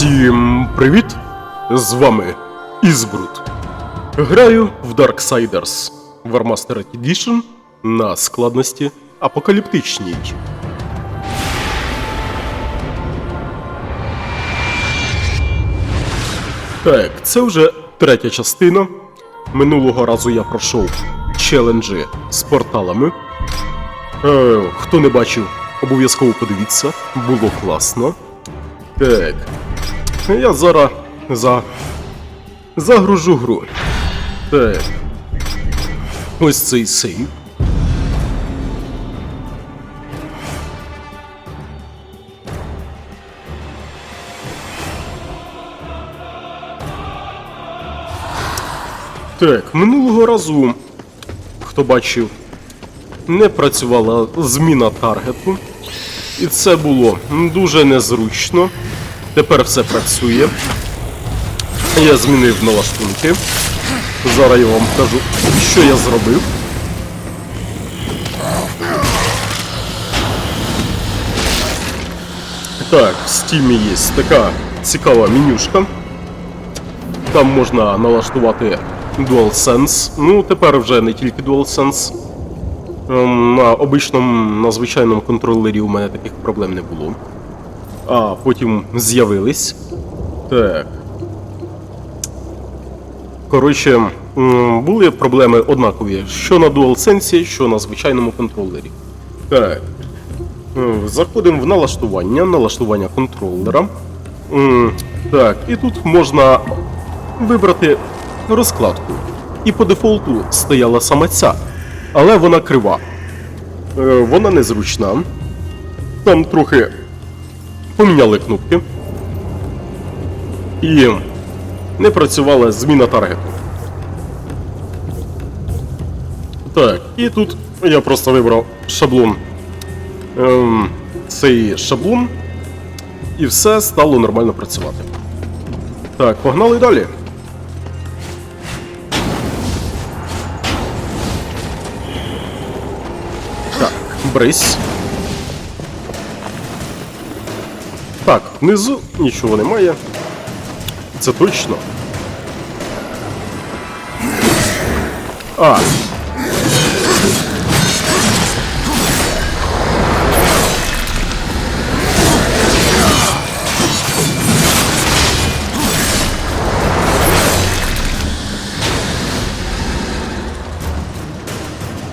Всім привіт! З вами Ізбрут. Граю в Darksiders Warmastered Edition на складності апокаліптичній. Так, це вже третя частина. Минулого разу я пройшов челенджі з порталами. Е, хто не бачив, обов'язково подивіться, було класно. Так. Я зараз за... загружу гру. Так. Ось цей сейв. Так, минулого разу, хто бачив, не працювала зміна таргету. І це було дуже незручно. Тепер все працює. Я змінив налаштунки. Зараз я вам кажу, що я зробив. Так, в Steam є така цікава менюшка. Там можна налаштувати DualSense. Ну, тепер вже не тільки DualSense. Ем, На обичному, на звичайному контролері у мене таких проблем не було. А потім з'явились. Так. Коротше, були проблеми однакові, що на DualSense, що на звичайному контролері. Так. Е, Заходимо в налаштування, налаштування контролера. Так, і тут можна вибрати розкладку. І по дефолту стояла саме ця, але вона крива. Е, Вона незручна. Там трохи поміняли кнопки. І не працювала зміна таргету. Так, і тут я просто вибрав шаблон. Ем, цей шаблон. І все стало нормально працювати. Так, погнали далі. Так, брись. Так, внизу нічого немає. Це точно. А.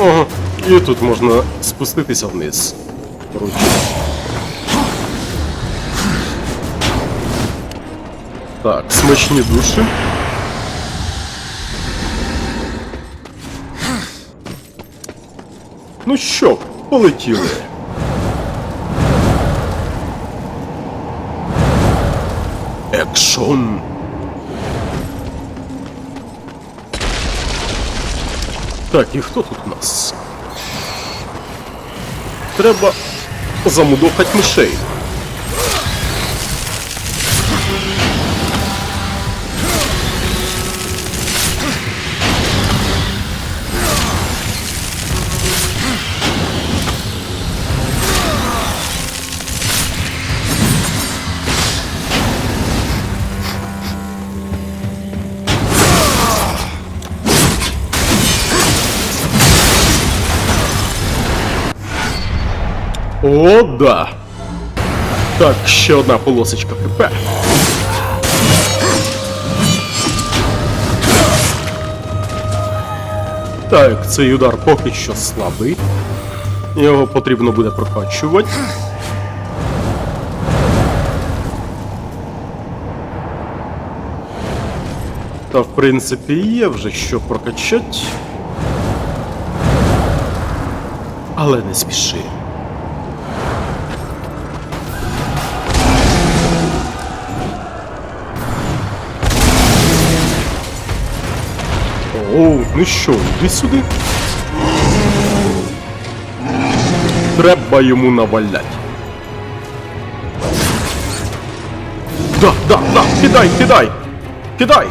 Ага, і тут можна спуститися вниз. Коротше. Так, смачні душі. Ну що, полетіли. Екшон. Так, і хто тут у нас? Треба замудохати мишей. О, да. Так, ще одна полосочка ХП. Так, цей удар поки що слабий. Його потрібно буде прокачувати. Та, в принципі, є вже що прокачати. Але не спіши. О, ну що, іди сюди. Треба йому навалять. Да, да, да, кидай, кидай! Кидай!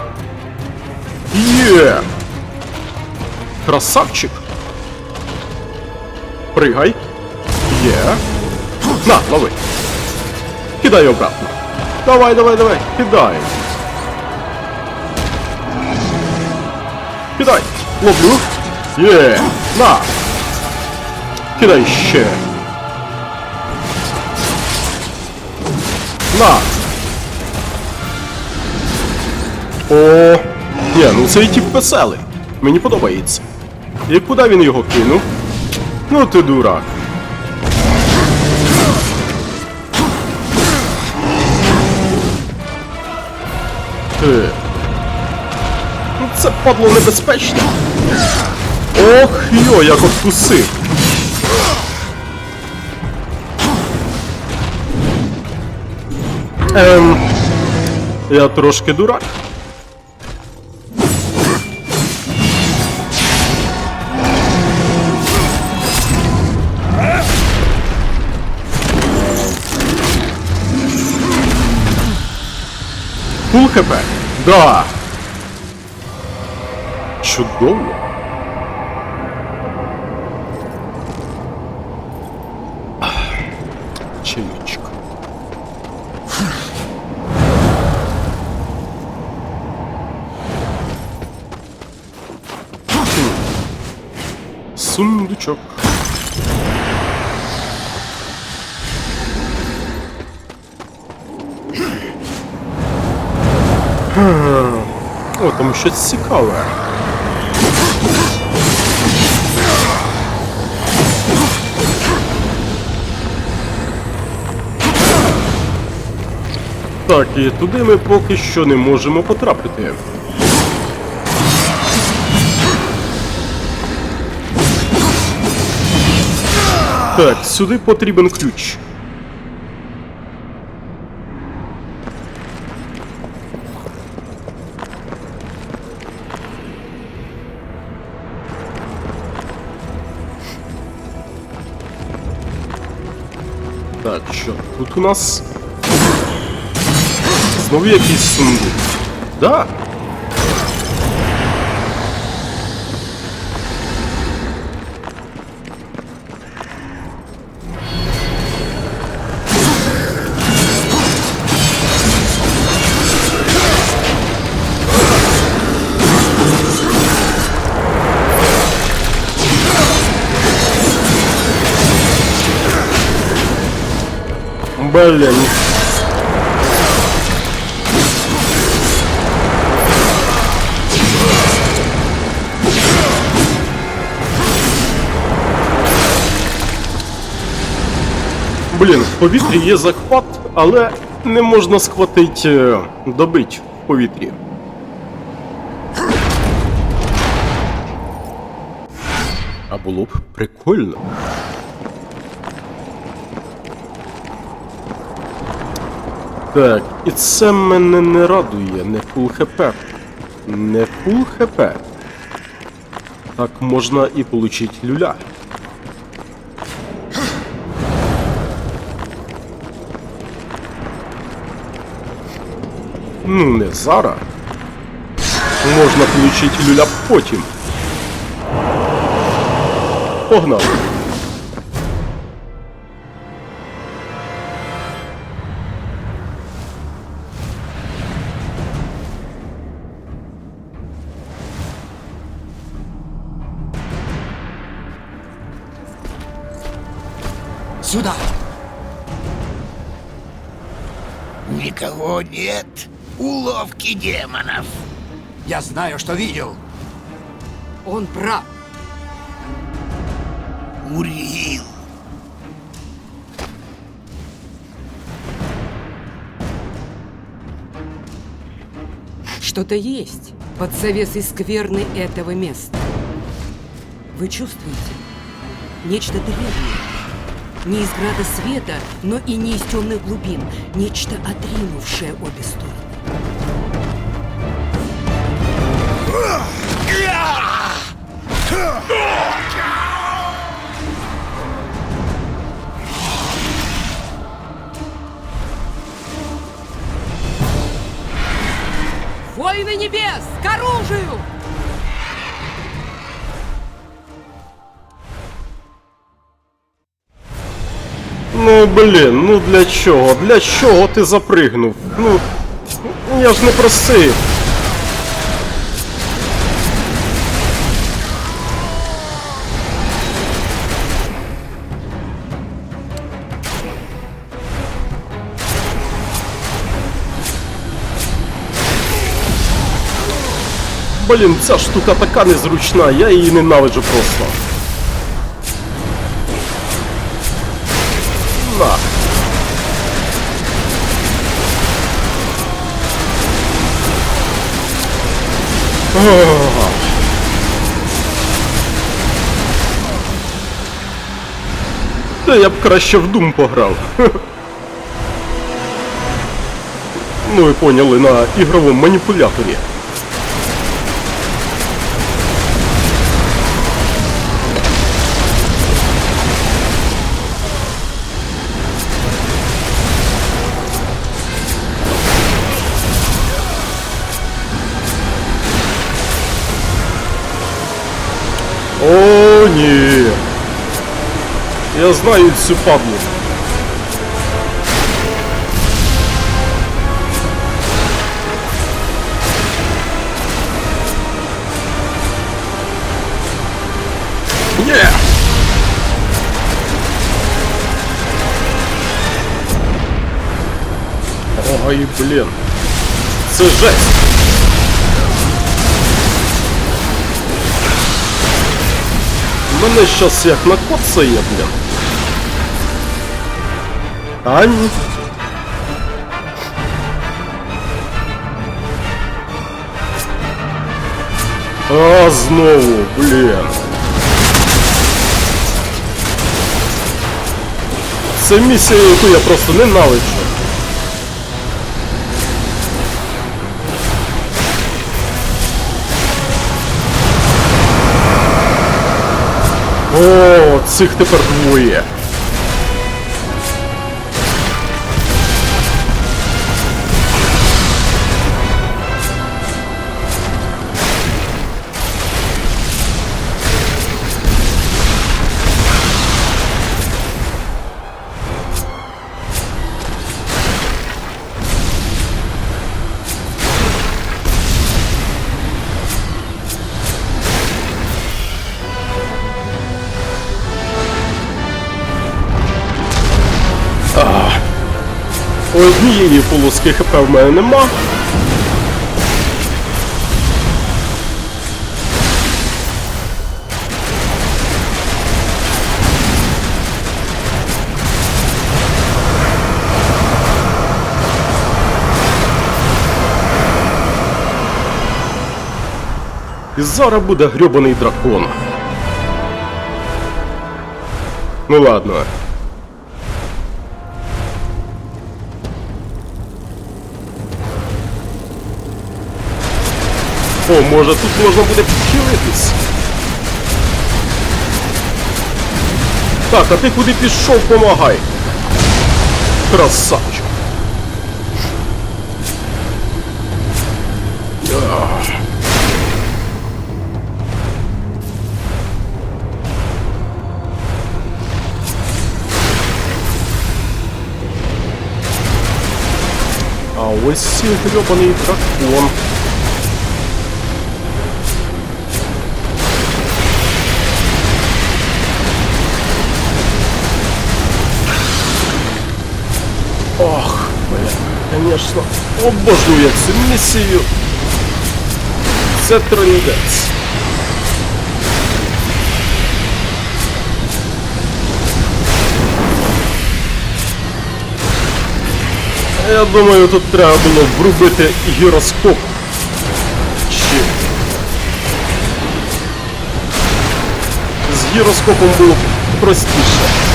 Є! Красавчик! Пригай! Є! На, лови! Кидай обратно! Давай, давай, давай, кидай. Кидай. Ловлю. Є. На. Кидай ще. На. О, ні, ну цей тип веселий. Мені подобається. І куди він його кинув? Ну ти дурак. Е. Це падло небезпечно. Ох, йо, як откусив. Ем, я трошки дурак. Фул хп? Да. Чудово. Чаючка. Сундучок. О, там щось цікаве. Так, і туди ми поки що не можемо потрапити. Так, сюди потрібен ключ. Так, що тут у нас? Знову якийсь сундук. Да. Блин. Блін, в повітрі є захват, але не можна схватить е, добить в повітрі. А було б прикольно. Так, і це мене не радує, не фул хп. Не фул хп. Так можна і получить люля. Ну, не зараз. Можна получить люля потім. Погнали. Сюда! Никого нет. Уловки демонов. Я знаю, что видел. Он прав. Уриил. Что-то есть под завесой скверны этого места. Вы чувствуете? Нечто древнее. Не из града света, но и не из темных глубин. Нечто отринувшее обе стороны. Воины небес, к оружию! Ну блін, ну для чого? Для чого ти запригнув? Ну. Я ж не просив. Блін, ця штука така незручна, я її ненавиджу просто. На. Та я б краще в Doom пограв. Ну ви поняли, на ігровому маніпуляторі. О, ні. Я знаю цю падлу. Є! Ой, блін. Це жесть. Мене щас як накоцає, блін. А ні. А, знову, блін. Це місія, яку я просто ненавиджу. О, цих тепер двоє. Однієї полоски ХП в мене нема. І зараз буде грьобаний дракон. Ну ладно. О, може тут можна буде підхилитись. Так, а ти куди пішов, помагай. Красавчик. А ось гребаний дракон. Конечно, обожнюю я цю місію. Це трендець. Я думаю, тут треба було врубити гіроскоп. Чи... З гіроскопом було простіше.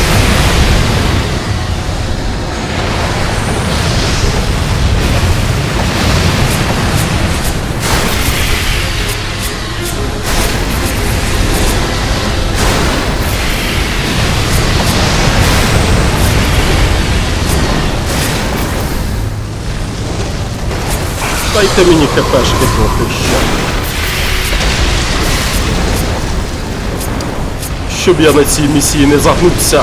ти мені хпшки платиш? Щоб я на цій місії не загнувся.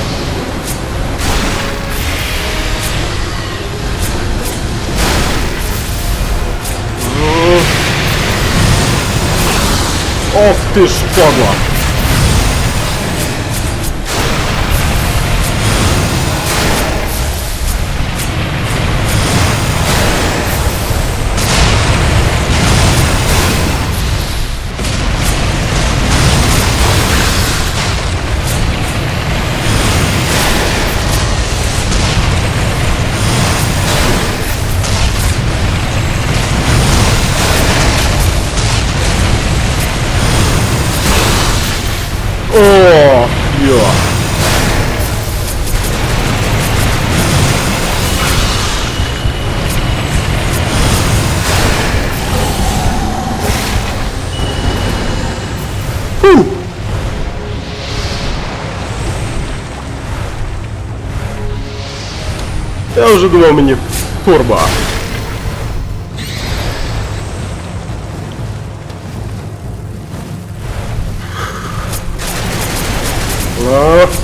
Ох ти ж падла! Фу. Я вже думав мені торба. А.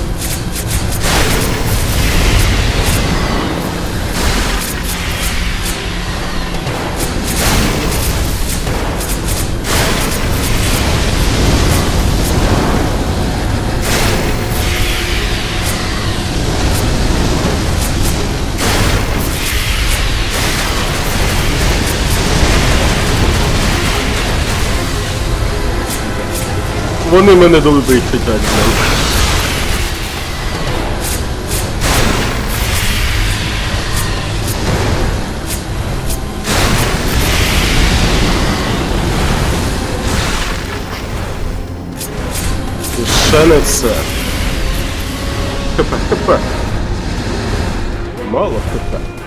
Вони мене блін. І ще не все. ХП, ХП. Мало ХП.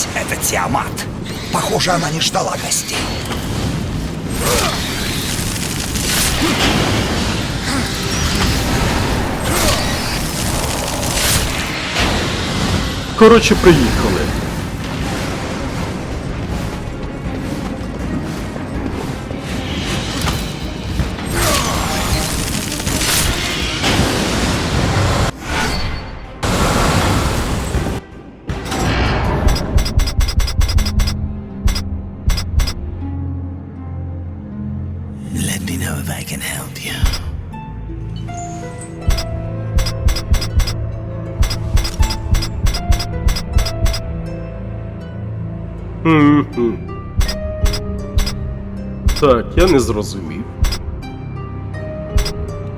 Полагать, это Тиамат. Похоже, она не ждала гостей. Коротше, приїхали. Так, я не зрозумів.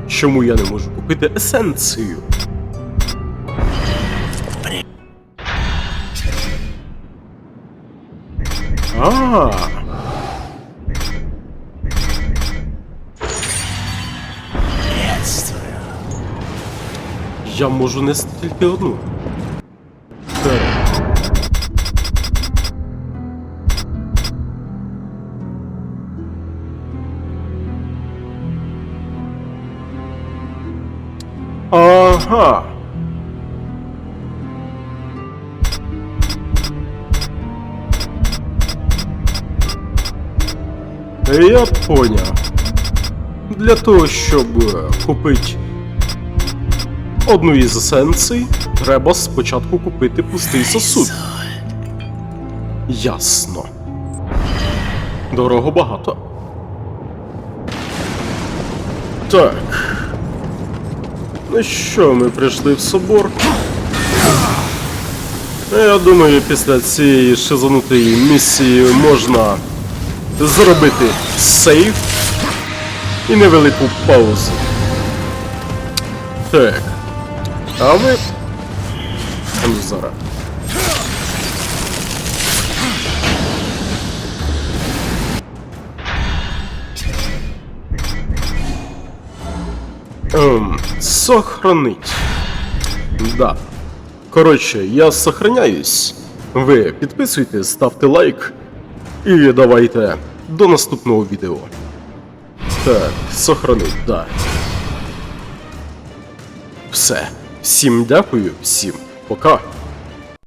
Чому я не можу купити есенцію? А. Я можу нести тільки одну. Я поняв. Для того, щоб е, купити одну із есенцій, треба спочатку купити пустий сосуд. Ясно. Дорого багато. Так. Ну що, ми прийшли в собор. Ну, Я думаю, після цієї шизанутої місії можна зробити сейф і невелику паузу. Так. А ви. А ну зараз. Ем, сохранить. Да. Коротше, я сохраняюсь. Ви підписуйтесь, ставте лайк і давайте до наступного відео. Так, сохранить, так. Все. Всім дякую, всім пока.